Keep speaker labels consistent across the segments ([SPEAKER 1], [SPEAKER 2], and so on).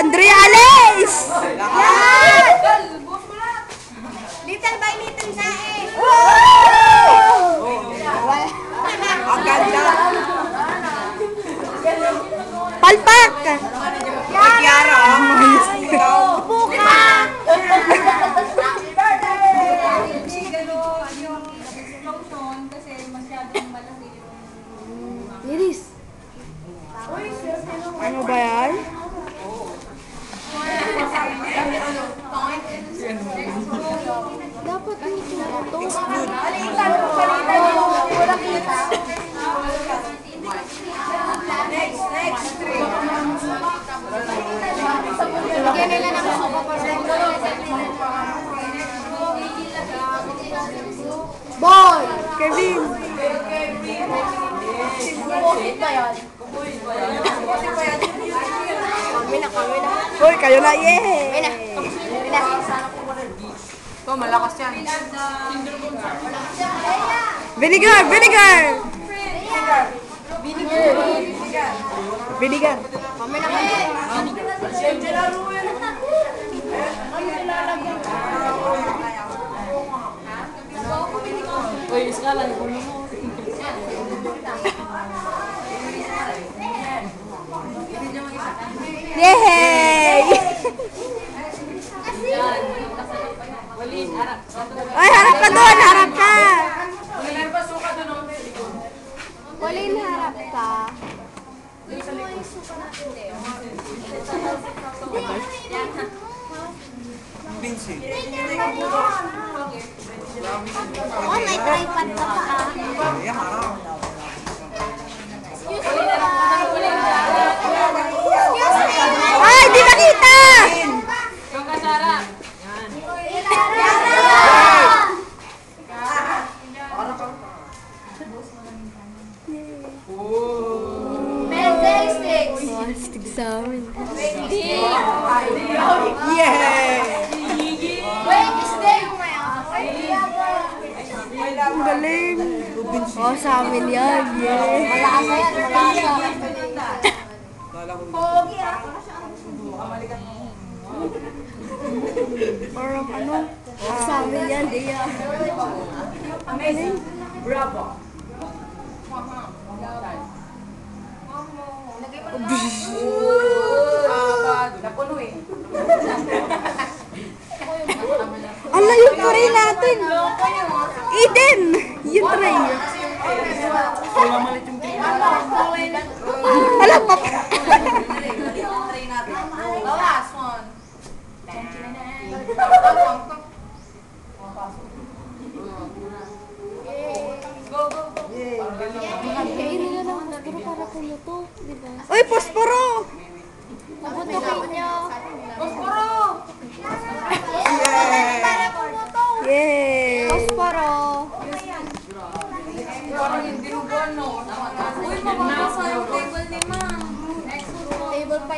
[SPEAKER 1] Andrea Alex!
[SPEAKER 2] Little by little na eh.
[SPEAKER 3] Ang ganda.
[SPEAKER 1] Palpak!
[SPEAKER 3] Kay Kiara, ah.
[SPEAKER 2] Buka!
[SPEAKER 1] Liris. Ano ba yan? Dapat dito na to.
[SPEAKER 2] Bigyan nila ng
[SPEAKER 1] Boy! Kevin!
[SPEAKER 2] Kami na, kami na.
[SPEAKER 1] Hoy, kayo na, yay!
[SPEAKER 2] Kami na. Kami na.
[SPEAKER 3] Ito, malakas yan.
[SPEAKER 1] Vinegar! Vinegar! Vinegar.
[SPEAKER 2] Kami na, kami na.
[SPEAKER 1] Yay! Ay, harap ka doon! Harap ka!
[SPEAKER 2] Walin harap ka.
[SPEAKER 3] Vinci.
[SPEAKER 2] Oh, may tripod ka pa ah.
[SPEAKER 3] Ayan, harap.
[SPEAKER 1] Ay, di nakita!
[SPEAKER 2] Birthday sticks.
[SPEAKER 1] Plastic sa amin.
[SPEAKER 3] Yay!
[SPEAKER 2] Wait, is there yung may
[SPEAKER 1] Ang galing. Oh, sa amin yan. Yay!
[SPEAKER 2] Malakas na yan, na.
[SPEAKER 3] Ko
[SPEAKER 2] Pogi ah.
[SPEAKER 1] Parang ano? Sa amin yan, Dia.
[SPEAKER 3] Napuno eh.
[SPEAKER 1] Yung tray natin! Eden! Yung tray. Ala, pap...
[SPEAKER 2] The last one.
[SPEAKER 1] Kainin na lang posporo para pumuto, di ba? Uy, posporo!
[SPEAKER 2] Nabutukin nyo.
[SPEAKER 1] Yay!
[SPEAKER 2] Posporo.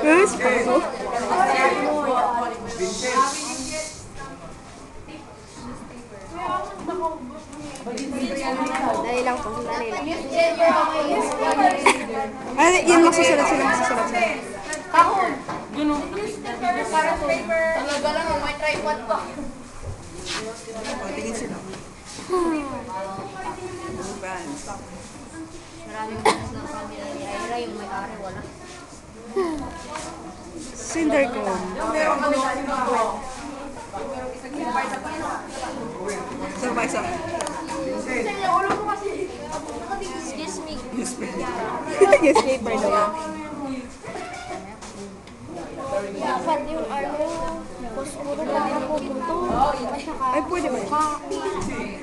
[SPEAKER 1] Yes, posporo. Dali lang po, dali lang. Ay, yun magsusulat sila, magsusulat sila.
[SPEAKER 2] Kahon. Para paper. Talaga lang, may tripod pa.
[SPEAKER 3] Patingin sila. Fans.
[SPEAKER 2] Maraming business ng pamilya ni Ira, yung may-ari, wala.
[SPEAKER 1] Cindercom.
[SPEAKER 3] Saan ba isa?
[SPEAKER 2] Excuse me.
[SPEAKER 1] Newspaper daw yan.
[SPEAKER 2] Dapat yung ano, para pumuto. At saka
[SPEAKER 1] Ay, pwede ba?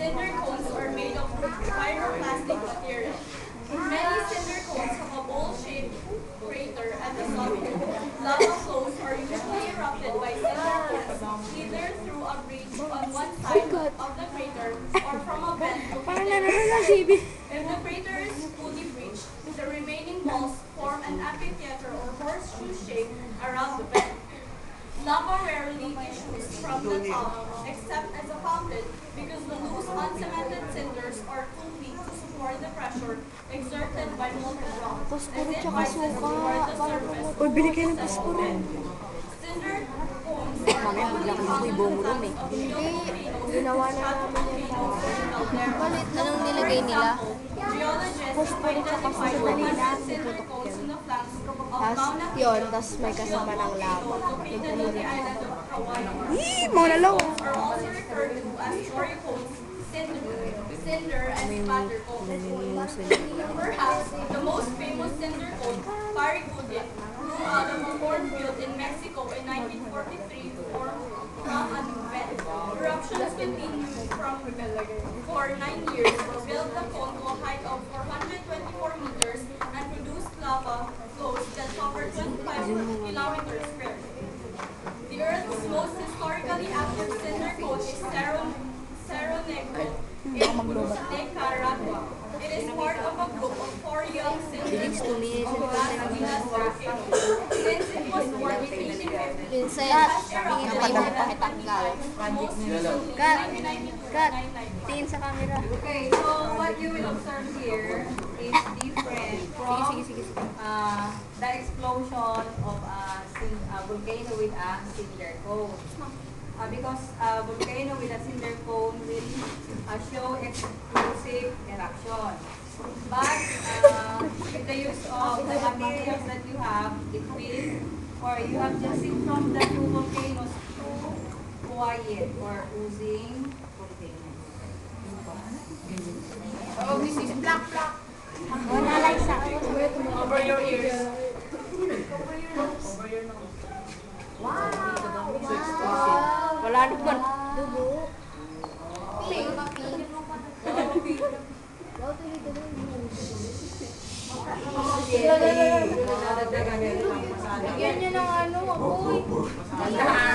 [SPEAKER 2] Cinder cones are made of pyroclastic material. Many cinder cones have a bowl-shaped crater at the summit. Lava rarely issues from the top, except as a fountain, because the loose, uncemented cinders are too weak to support the pressure exerted by molten rock. As it rises toward the surface.
[SPEAKER 3] Uy, ng posporo.
[SPEAKER 2] Cinder cones are
[SPEAKER 1] ng ibong room eh.
[SPEAKER 2] Hindi,
[SPEAKER 1] Ginawa na namin. Balit, anong nilagay nila?
[SPEAKER 2] Geologists
[SPEAKER 1] Posporo tsaka
[SPEAKER 2] identified
[SPEAKER 1] suka nila.
[SPEAKER 2] 100 cinder cones in the flanks of
[SPEAKER 1] Tapos, yun, tapos may kasama ng lava.
[SPEAKER 2] of Hawaii.
[SPEAKER 3] Ih, mga lalaw.
[SPEAKER 2] Cinder, and spatter cones. Perhaps the most famous cinder cone, Paricudin, grew out of a cornfield in Mexico in 1943 for from an event. Eruptions continued from for nine years, built the cone to a height of 424 meters and produced lava flows that covered 25 kilometers square. The Earth's most historically active cinder cone is Cerro, Cerro Negro in Nicaragua. It is part of a group of four young cinders of Las Pilas
[SPEAKER 1] Vincent, tingin mo yung pakitanggal. Cut.
[SPEAKER 2] 1992
[SPEAKER 1] Cut.
[SPEAKER 2] 1999.
[SPEAKER 1] Tingin sa camera.
[SPEAKER 4] Okay, so what you will observe here is different from
[SPEAKER 1] Sige, sige, sige.
[SPEAKER 4] uh, the explosion of a, a volcano with a cinder cone. Uh, because a volcano with a cinder cone will uh, show explosive eruption. But uh, with the use of the materials that you have, it will, or you have just seen from the two volcanoes, two quiet or oozing volcanoes.
[SPEAKER 2] Oh, this is black, black.
[SPEAKER 1] Wala lang sa akin.
[SPEAKER 2] Over your ears.
[SPEAKER 1] Wala naman. Dugo.
[SPEAKER 4] Bigyan niyo ng ano, apoy.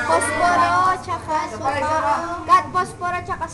[SPEAKER 1] Posporo, tsaka suka. Kat,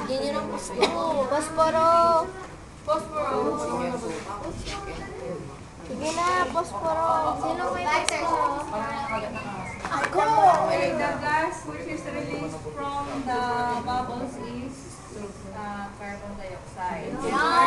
[SPEAKER 1] Bigyan niyo ng posporo. Posporo!
[SPEAKER 2] Posporo.
[SPEAKER 1] Sige na, posporo. Sino may posporo?
[SPEAKER 4] Okay, the gas which is released from the bubbles is uh, carbon dioxide. Carbon